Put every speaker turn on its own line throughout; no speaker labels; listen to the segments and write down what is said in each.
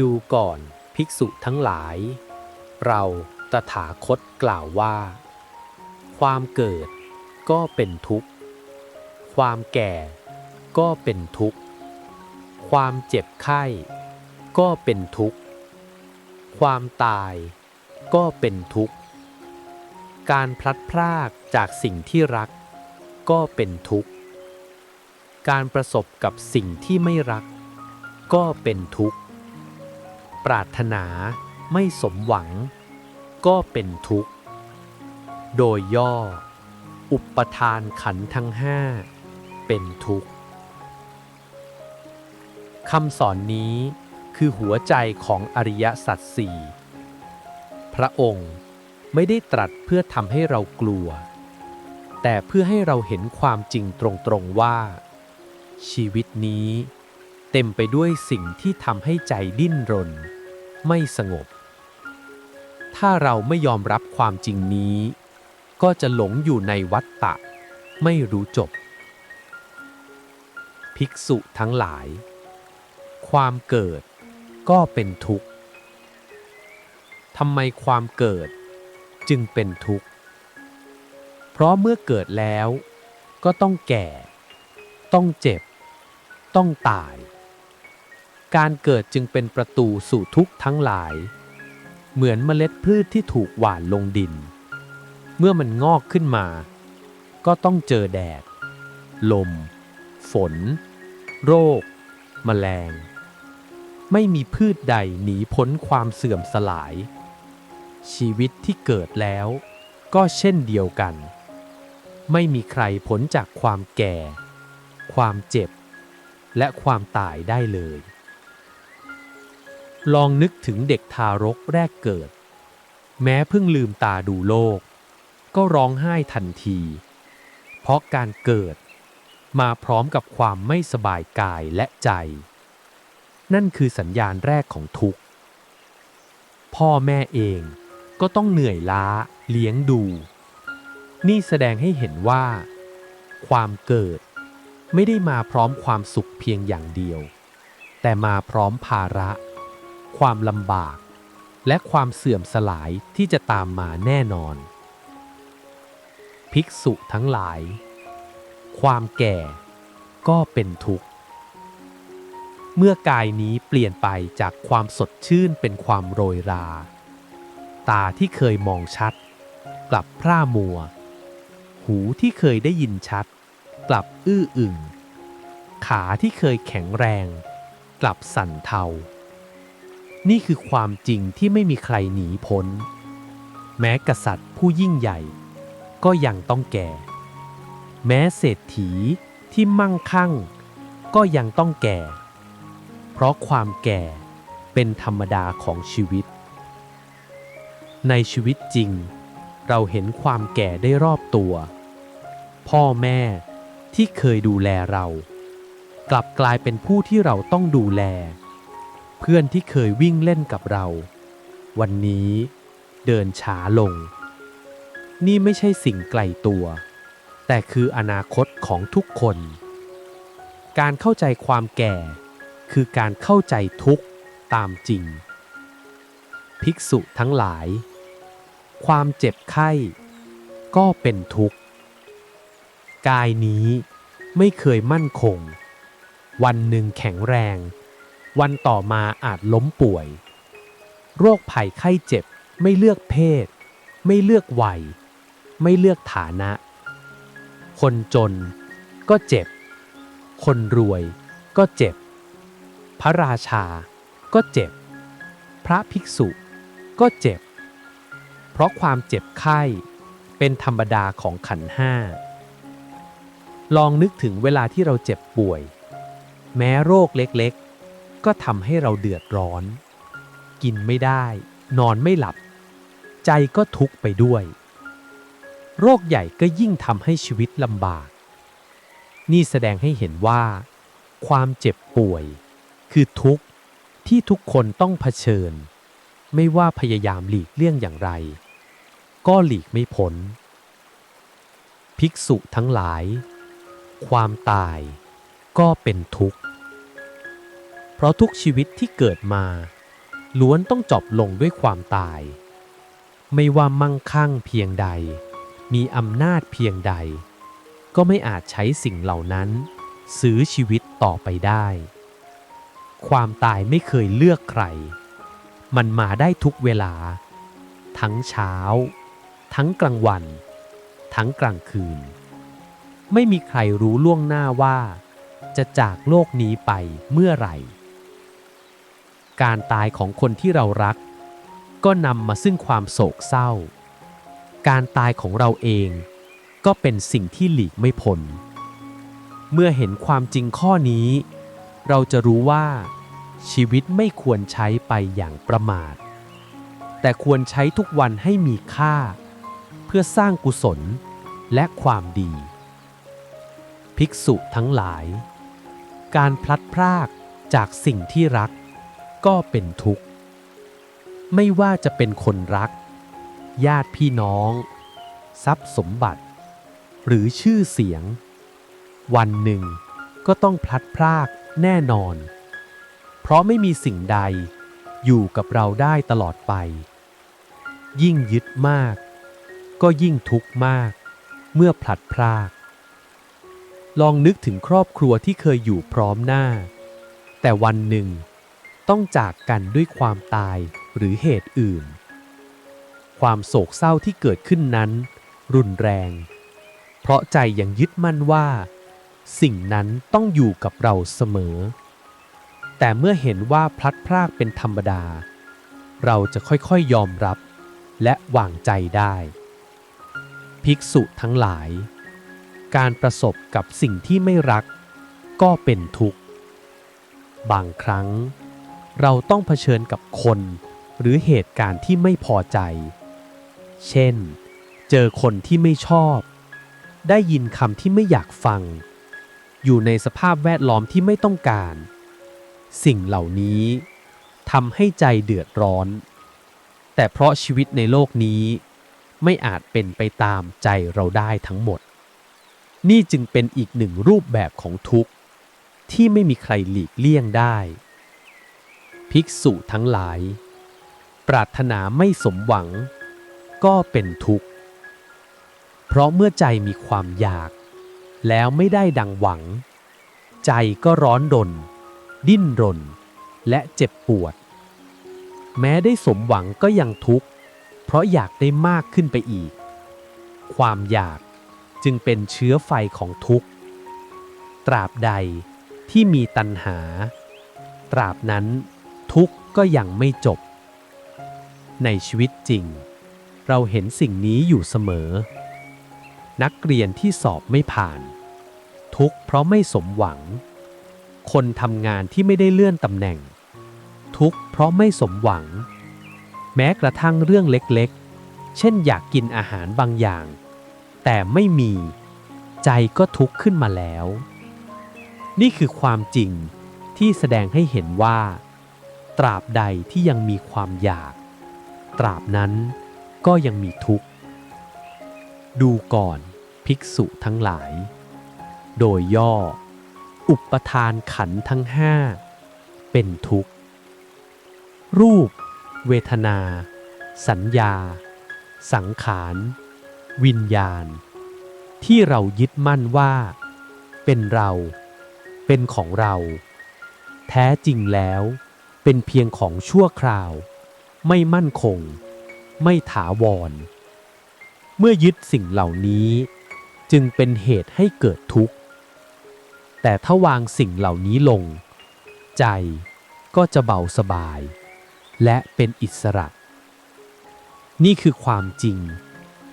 ดูก่อนภิกษุทั้งหลาย เราตถาคตกล่าวว่า ความเกิดก็เป็นทุกข์ ความแก่ก็เป็นทุกข์ ความเจ็บไข้ก็เป็นทุกข์ ความตายก็เป็นทุกข์ การพลัดพรากจากสิ่งที่รักก็เป็นทุกข์ การประสบกับสิ่งที่ไม่รักก็เป็นทุกข์ ปรารถนาไม่สมหวัง ก็เป็นทุกข์ โดยย่อ อุปทานขันธ์ทั้งห้าเป็นทุกข์คำสอนนี้คือหัวใจของอริยสัจสี่พระองค์ไม่ได้ตรัสเพื่อทำให้เรากลัว แต่เพื่อให้เราเห็นความจริงตรงๆว่า ชีวิตนี้ เต็มไปด้วยสิ่งที่ทำให้ใจดิ้นรน ไม่สงบ ถ้าเราไม่ยอมรับความจริงนี้ ก็จะหลงอยู่ในวัฏฏะ ไม่รู้จบ ภิกษุทั้งหลาย ความเกิดก็เป็นทุกข์ทำไมความเกิดจึงเป็นทุกข์ เพราะเมื่อเกิดแล้วก็ต้องแก่ ต้องเจ็บ ต้องตาย การเกิดจึงเป็นประตูสู่ทุกข์ทั้งหลาย เหมือนเมล็ดพืชที่ถูกหว่านลงดิน เมื่อมันงอกขึ้นมา ก็ต้องเจอแดด ลม ฝน โรค แมลง ไม่มีพืชใดหนีพ้นความเสื่อมสลาย ชีวิตที่เกิดแล้วก็เช่นเดียวกัน ไม่มีใครพ้นจากความแก่ ความเจ็บ และความตายได้เลย ลองนึกถึงเด็กทารกแรกเกิด แม้เพิ่งลืมตาดูโลก ก็ร้องไห้ทันที เพราะการเกิด มาพร้อมกับความไม่สบายกายและใจ นั่นคือสัญญาณแรกของทุกข์ พ่อแม่เองก็ต้องเหนื่อยล้าเลี้ยงดู นี่แสดงให้เห็นว่า ความเกิดไม่ได้มาพร้อมความสุขเพียงอย่างเดียว แต่มาพร้อมภาระ ความลำบาก และความเสื่อมสลายที่จะตามมาแน่นอน ภิกษุทั้งหลาย ความแก่ก็เป็นทุกข์ เมื่อกายนี้เปลี่ยนไปจากความสดชื่นเป็นความโรยรา ตาที่เคยมองชัด กลับพร่ามัว หูที่เคยได้ยินชัด กลับอื้ออึงขาที่เคยแข็งแรง กลับสั่นเทา นี่คือความจริงที่ไม่มีใครหนีพ้น แม้กษัตริย์ผู้ยิ่งใหญ่ ก็ยังต้องแก่ แม้เศรษฐีที่มั่งคั่ง ก็ยังต้องแก่ เพราะความแก่เป็นธรรมดาของชีวิต ในชีวิตจริง เราเห็นความแก่ได้รอบตัว พ่อแม่ที่เคยดูแลเรา กลับกลายเป็นผู้ที่เราต้องดูแล เพื่อนที่เคยวิ่งเล่นกับเรา วันนี้เดินช้าลง นี่ไม่ใช่สิ่งไกลตัว แต่คืออนาคตของทุกคน การเข้าใจความแก่ คือการเข้าใจทุกข์ตามจริง ภิกษุทั้งหลาย ความเจ็บไข้ ก็เป็นทุกข์ กายนี้ไม่เคยมั่นคง วันหนึ่งแข็งแรง วันต่อมาอาจล้มป่วย โรคภัยไข้เจ็บไม่เลือกเพศ ไม่เลือกวัย ไม่เลือกฐานะ คนจนก็เจ็บ คนรวยก็เจ็บ พระราชาก็เจ็บ พระภิกษุก็เจ็บ เพราะความเจ็บไข้เป็นธรรมดาของขันห้า ลองนึกถึงเวลาที่เราเจ็บป่วย แม้โรคเล็ก ก็ทำให้เราเดือดร้อน กินไม่ได้ นอนไม่หลับ ใจก็ทุกข์ไปด้วย โรคใหญ่ก็ยิ่งทำให้ชีวิตลำบาก นี่แสดงให้เห็นว่า ความเจ็บป่วย คือทุกข์ที่ทุกคนต้องเผชิญ ไม่ว่าพยายามหลีกเลี่ยงอย่างไร ก็หลีกไม่พ้น ภิกษุทั้งหลาย ความตายก็เป็นทุกข์ ราะทุกชีวิตที่เกิดมา ล้วนต้องจบลงด้วยความตาย ไม่ว่ามั่งคั่งเพียงใด มีอำนาจเพียงใด ก็ไม่อาจใช้สิ่งเหล่านั้น ซื้อชีวิตต่อไปได้ ความตายไม่เคยเลือกใคร มันมาได้ทุกเวลา ทั้งเช้า ทั้งกลางวัน ทั้งกลางคืน ไม่มีใครรู้ล่วงหน้าว่าจะจากโลกนี้ไปเมื่อไหร่ การตายของคนที่เรารัก ก็นำมาซึ่งความโศกเศร้า การตายของเราเองก็เป็นสิ่งที่หลีกไม่พ้นเมื่อเห็นความจริงข้อนี้ เราจะรู้ว่า ชีวิตไม่ควรใช้ไปอย่างประมาท แต่ควรใช้ทุกวันให้มีค่า เพื่อสร้างกุศลและความดี ภิกษุทั้งหลาย การพลัดพรากจากสิ่งที่รัก ก็เป็นทุกข์ ไม่ว่าจะเป็นคนรัก ญาติพี่น้อง ทรัพย์สมบัติ หรือชื่อเสียง วันหนึ่งก็ต้องพลัดพรากแน่นอน เพราะไม่มีสิ่งใดอยู่กับเราได้ตลอดไป ยิ่งยึดมาก ก็ยิ่งทุกข์มาก เมื่อพลัดพราก ลองนึกถึงครอบครัวที่เคยอยู่พร้อมหน้า แต่วันหนึ่ง ต้องจากกันด้วยความตายหรือเหตุอื่น ความโศกเศร้าที่เกิดขึ้นนั้น รุนแรง เพราะใจยังยึดมั่นว่า สิ่งนั้นต้องอยู่กับเราเสมอ แต่เมื่อเห็นว่าพลัดพรากเป็นธรรมดา เราจะค่อยๆยอมรับและวางใจได้ ภิกษุทั้งหลาย การประสบกับสิ่งที่ไม่รักก็เป็นทุกข์ บางครั้ง เราต้องเผชิญกับคน หรือเหตุการณ์ที่ไม่พอใจ เช่น เจอคนที่ไม่ชอบ ได้ยินคำที่ไม่อยากฟัง อยู่ในสภาพแวดล้อมที่ไม่ต้องการ สิ่งเหล่านี้ทำให้ใจเดือดร้อน แต่เพราะชีวิตในโลกนี้ไม่อาจเป็นไปตามใจเราได้ทั้งหมด นี่จึงเป็นอีกหนึ่งรูปแบบของทุกข์ ที่ไม่มีใครหลีกเลี่ยงได้ ภิกษุทั้งหลาย ปรารถนาไม่สมหวัง ก็เป็นทุกข์ เพราะเมื่อใจมีความอยาก แล้วไม่ได้ดังหวัง ใจก็ร้อนรน ดิ้นรน และเจ็บปวด แม้ได้สมหวังก็ยังทุกข์ เพราะอยากได้มากขึ้นไปอีก ความอยากจึงเป็นเชื้อไฟของทุกข์ ตราบใดที่มีตัณหา ตราบนั้น ทุกข์ก็ยังไม่จบ ในชีวิตจริง เราเห็นสิ่งนี้อยู่เสมอ นักเรียนที่สอบไม่ผ่าน ทุกข์เพราะไม่สมหวัง คนทำงานที่ไม่ได้เลื่อนตำแหน่ง ทุกข์เพราะไม่สมหวัง แม้กระทั่งเรื่องเล็กๆ เช่นอยากกินอาหารบางอย่าง แต่ไม่มี ใจก็ทุกข์ขึ้นมาแล้ว นี่คือความจริงที่แสดงให้เห็นว่า ตราบใดที่ยังมีความอยาก ตราบนั้นก็ยังมีทุกข์ ดูก่อนภิกษุทั้งหลาย โดยย่อ อุปทานขันธ์ทั้งห้าเป็นทุกข์ รูป เวทนา สัญญา สังขาร วิญญาณ ที่เรายึดมั่นว่า เป็นเรา เป็นของเรา แท้จริงแล้ว เป็นเพียงของชั่วคราว ไม่มั่นคง ไม่ถาวร เมื่อยึดสิ่งเหล่านี้ จึงเป็นเหตุให้เกิดทุกข์ แต่ถ้าวางสิ่งเหล่านี้ลง ใจก็จะเบาสบาย และเป็นอิสระ นี่คือความจริง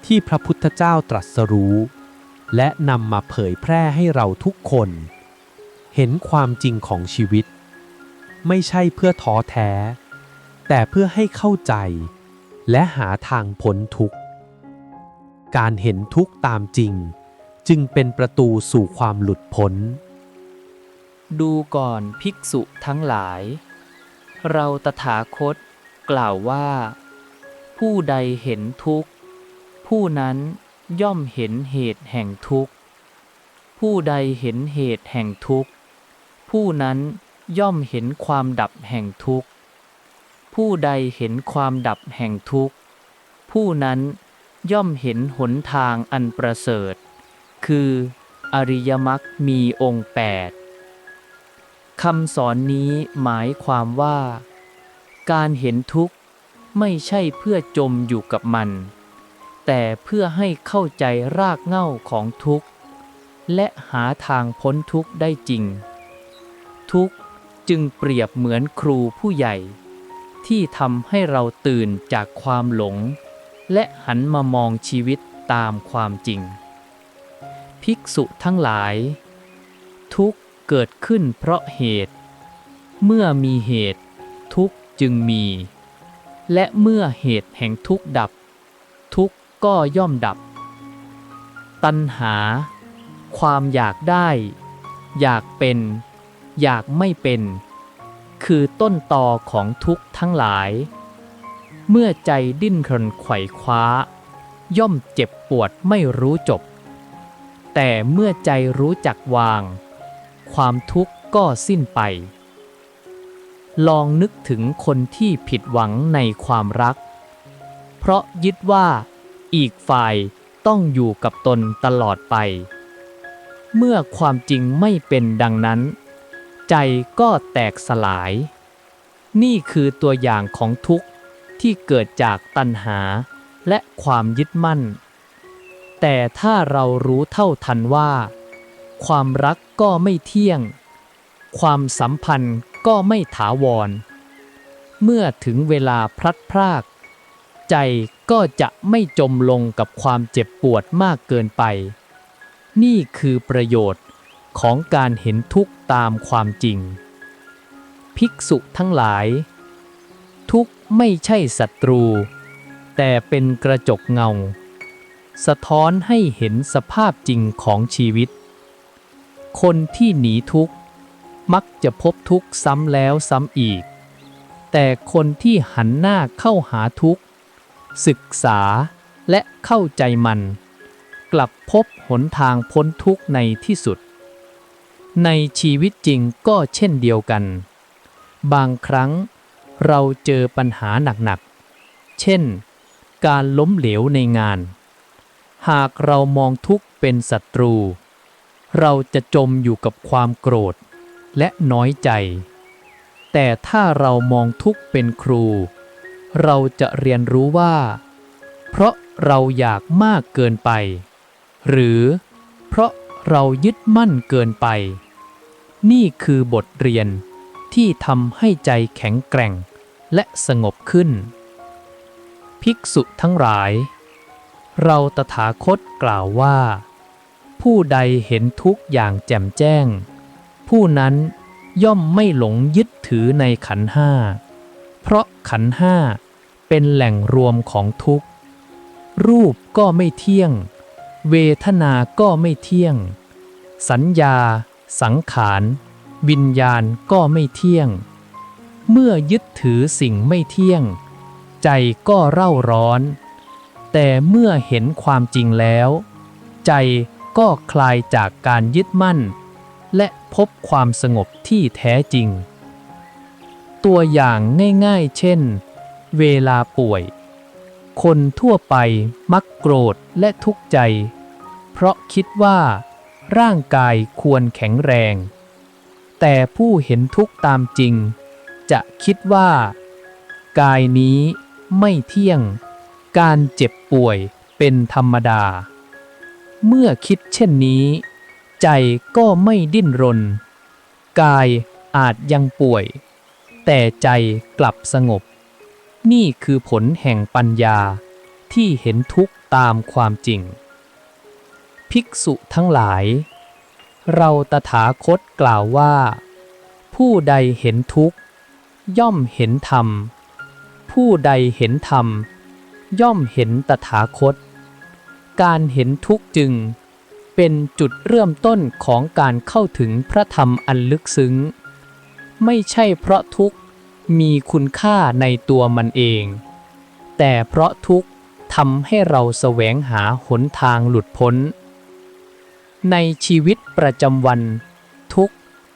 ที่พระพุทธเจ้าตรัสรู้ และนำมาเผยแพร่ให้เราทุกคน เห็นความจริงของชีวิต ไม่ใช่เพื่อท้อแท้ แต่เพื่อให้เข้าใจ และหาทางพ้นทุกข์ การเห็นทุกข์ตามจริง จึงเป็นประตูสู่ความหลุดพ้น
ดูก่อนภิกษุทั้งหลาย เราตถาคต กล่าวว่า ผู้ใดเห็นทุกข์ ผู้นั้นย่อมเห็นเหตุแห่งทุกข์ ผู้ใดเห็นเหตุแห่งทุกข์ ผู้นั้น ย่อมเห็นความดับแห่งทุกข์ ผู้ใดเห็นความดับแห่งทุกข์ ผู้นั้นย่อมเห็นหนทางอันประเสริฐ คืออริยมรรคมีองค์แปดคำสอนนี้หมายความว่า การเห็นทุกข์ไม่ใช่เพื่อจมอยู่กับมัน แต่เพื่อให้เข้าใจรากเหง้าของทุกข์ และหาทางพ้นทุกข์ได้จริง ทุกข์ จึงเปรียบเหมือนครูผู้ใหญ่ ที่ทำให้เราตื่นจากความหลง และหันมามองชีวิตตามความจริง ภิกษุทั้งหลาย ทุกเกิดขึ้นเพราะเหตุ เมื่อมีเหตุทุกจึงมี และเมื่อเหตุแห่งทุกดับ ทุกก็ย่อมดับ ตัณหา ความอยากได้ อยากเป็น อยากไม่เป็น คือต้นตอของทุกข์ทั้งหลาย เมื่อใจดิ้นรนไขว่คว้า ย่อมเจ็บปวดไม่รู้จบ แต่เมื่อใจรู้จักวาง ความทุกข์ก็สิ้นไป ลองนึกถึงคนที่ผิดหวังในความรัก เพราะยึดว่าอีกฝ่ายต้องอยู่กับตนตลอดไป เมื่อความจริงไม่เป็นดังนั้น ใจก็แตกสลาย นี่คือตัวอย่างของทุกข์ที่เกิดจากตัณหาและความยึดมั่น แต่ถ้าเรารู้เท่าทันว่า ความรักก็ไม่เที่ยง ความสัมพันธ์ก็ไม่ถาวร เมื่อถึงเวลาพลัดพราก ใจก็จะไม่จมลงกับความเจ็บปวดมากเกินไป นี่คือประโยชน์ ของการเห็นทุกข์ตามความจริง ภิกษุทั้งหลาย ทุกข์ไม่ใช่ศัตรู แต่เป็นกระจกเงา สะท้อนให้เห็นสภาพจริงของชีวิต คนที่หนีทุกข์มักจะพบทุกข์ซ้ำแล้วซ้ำอีก แต่คนที่หันหน้าเข้าหาทุกข์ ศึกษาและเข้าใจมัน กลับพบหนทางพ้นทุกข์ในที่สุด ในชีวิตจริงก็เช่นเดียวกัน บางครั้งเราเจอปัญหาหนักๆ เช่น การล้มเหลวในงาน หากเรามองทุกเป็นศัตรู เราจะจมอยู่กับความโกรธและน้อยใจ แต่ถ้าเรามองทุกเป็นครู เราจะเรียนรู้ว่า เพราะเราอยากมากเกินไป หรือเพราะ เรายึดมั่นเกินไป นี่คือบทเรียนที่ทำให้ใจแข็งแกร่งและสงบขึ้น ภิกษุทั้งหลาย เราตถาคตกล่าวว่า ผู้ใดเห็นทุกอย่างแจ่มแจ้ง ผู้นั้นย่อมไม่หลงยึดถือในขันห้า เพราะขันห้าเป็นแหล่งรวมของทุกข์ รูปก็ไม่เที่ยง เวทนาก็ไม่เที่ยง สัญญา สังขาร วิญญาณก็ไม่เที่ยง เมื่อยึดถือสิ่งไม่เที่ยง ใจก็เร่าร้อน แต่เมื่อเห็นความจริงแล้ว ใจก็คลายจากการยึดมั่น และพบความสงบที่แท้จริง ตัวอย่างง่ายๆ เช่น เวลาป่วย คนทั่วไปมักโกรธและทุกข์ใจ เพราะคิดว่า ร่างกายควรแข็งแรง แต่ผู้เห็นทุกข์ตามจริง จะคิดว่า กายนี้ไม่เที่ยง การเจ็บป่วยเป็นธรรมดา เมื่อคิดเช่นนี้ ใจก็ไม่ดิ้นรน กายอาจยังป่วย แต่ใจกลับสงบ นี่คือผลแห่งปัญญาที่เห็นทุกข์ตามความจริง ภิกษุทั้งหลาย เราตถาคตกล่าวว่า ผู้ใดเห็นทุกข์ ย่อมเห็นธรรม ผู้ใดเห็นธรรม ย่อมเห็นตถาคต การเห็นทุกข์จึงเป็นจุดเริ่มต้นของการเข้าถึงพระธรรมอันลึกซึ้ง ไม่ใช่เพราะทุกข์ มีคุณค่าในตัวมันเอง แต่เพราะทุกข์ทำให้เราแสวงหาหนทางหลุดพ้น ในชีวิตประจำวัน ทุกข์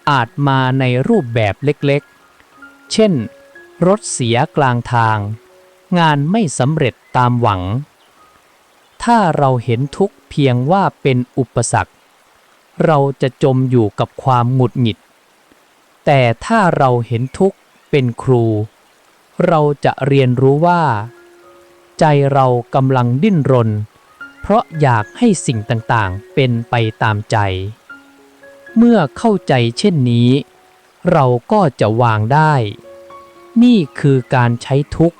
อาจมาในรูปแบบเล็กๆ เช่น รถเสียกลางทาง งานไม่สำเร็จตามหวัง ถ้าเราเห็นทุกข์เพียงว่าเป็นอุปสรรค เราจะจมอยู่กับความหงุดหงิด แต่ถ้าเราเห็นทุกข์ เป็นครู เราจะเรียนรู้ว่า ใจเรากำลังดิ้นรน เพราะอยากให้สิ่งต่างๆเป็นไปตามใจ เมื่อเข้าใจเช่นนี้ เราก็จะวางได้ นี่คือการใช้ทุกข์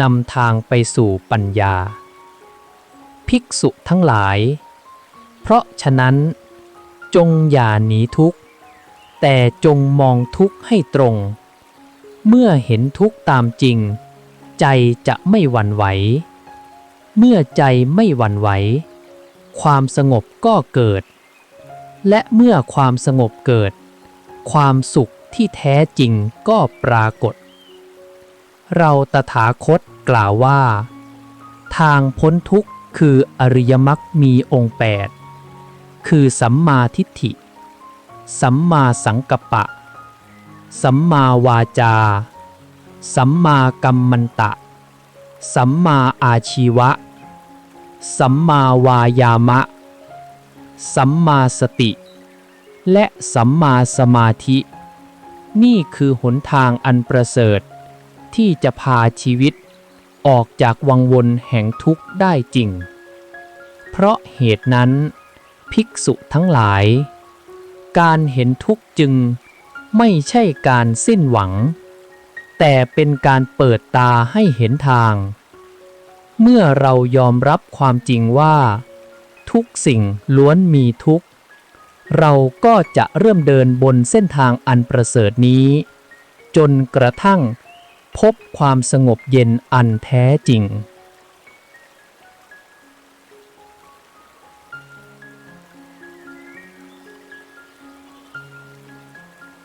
นำทางไปสู่ปัญญา ภิกษุทั้งหลาย เพราะฉะนั้น จงอย่าหนีทุกข์ แต่จงมองทุกข์ให้ตรง เมื่อเห็นทุกข์ตามจริง ใจจะไม่หวั่นไหว เมื่อใจไม่หวั่นไหว ความสงบก็เกิด และเมื่อความสงบเกิด ความสุขที่แท้จริงก็ปรากฏ เราตถาคตกล่าวว่า ทางพ้นทุกข์คืออริยมรรคมีองค์แปดคือสัมมาทิฏฐิ สัมมาสังกัปปะ สัมมาวาจา สัมมากัมมันตะ สัมมาอาชีวะ สัมมาวายามะ สัมมาสติ และสัมมาสมาธิ นี่คือหนทางอันประเสริฐ ที่จะพาชีวิตออกจากวังวนแห่งทุกข์ได้จริง เพราะเหตุนั้น ภิกษุทั้งหลาย การเห็นทุกข์จึง ไม่ใช่การสิ้นหวัง แต่เป็นการเปิดตาให้เห็นทาง เมื่อเรายอมรับความจริงว่า ทุกสิ่งล้วนมีทุกข์ เราก็จะเริ่มเดินบนเส้นทางอันประเสริฐนี้ จนกระทั่งพบความสงบเย็นอันแท้จริง